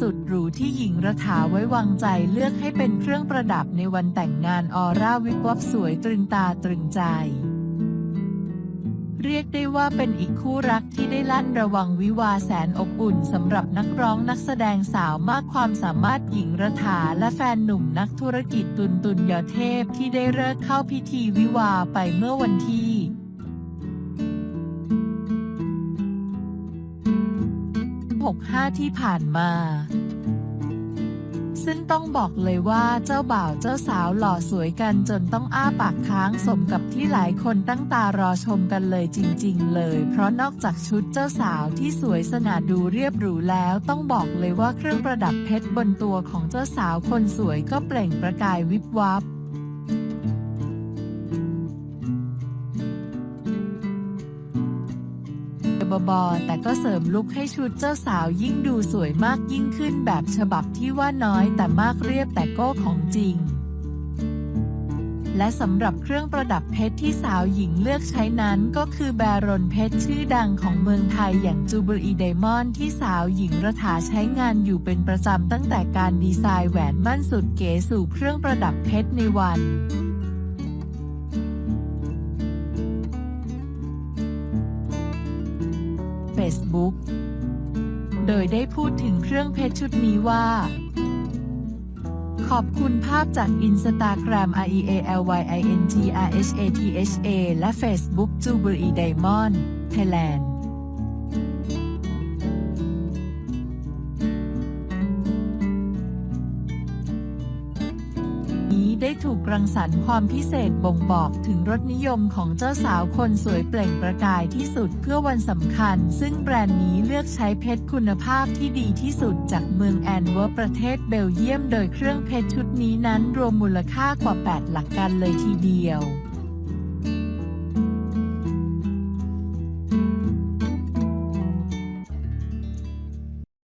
สุดหรูที่หญิงระถาไว้วางใจเลือกให้เป็นเครื่องประดับในวันแต่งงานออร่าวิบวับสวยตรึงตาตรึงใจ เรียกได้ว่าเป็นอีกคู่รักที่ได้ลั่นระวังวิวาแสนอบอุ่นสำหรับนักร้องนักแสดงสาวมากความสามารถหญิงระถาและแฟนหนุ่มนักธุรกิจตุนตุนยอเทพที่ได้เลิกเข้าพิธีวิวาไปเมื่อวันที่ 65 ที่ผ่านมา ซึ่งต้องบอกเลยว่าเจ้าบ่าวเจ้าสาวหล่อสวยกันจนต้องอ้าปากค้างสมกับที่หลายคนตั้งตารอชมกันเลยจริง ๆ เลย เพราะนอกจากชุดเจ้าสาวที่สวยสง่าดูเรียบหรูแล้ว ต้องบอกเลยว่าเครื่องประดับเพชรบนตัวของเจ้าสาวคนสวยก็เปล่งประกายวิบวับ บอๆแต่ก็เสริมลุคให้ชุดเจ้าสาวยิ่งดูสวยมากยิ่งขึ้นแบบฉบับที่ว่าน้อยแต่มากเรียบแต่โก้ของจริง และสำหรับเครื่องประดับเพชรที่สาวหญิงเลือกใช้นั้นก็คือแบรอนเพชรชื่อดังของเมืองไทยอย่างจูเบลีไดมอนด์ที่สาวหญิงระถาใช้งานอยู่เป็นประจำตั้งแต่การดีไซน์แหวนมั่นสุดเก๋สู่เครื่องประดับเพชรในวัน Facebook โดยได้พูดถึงเครื่องเพชรชุดนี้ว่า ขอบคุณภาพจากอินสตาแกรม i e a l y i n g r h a t h a และ Facebook j u b i l e e Diamond Thailand นี้ได้ถูกรังสรรค์ความพิเศษบ่งบอกถึงรสนิยมของเจ้าสาวคนสวยเปล่งประกายที่สุดเพื่อวันสำคัญ ซึ่งแบรนด์นี้เลือกใช้เพชรคุณภาพที่ดีที่สุดจากเมืองแอนเวอร์ประเทศเบลเยียม โดยเครื่องเพชรชุดนี้นั้นรวมมูลค่ากว่า 8 หลักกันเลยทีเดียว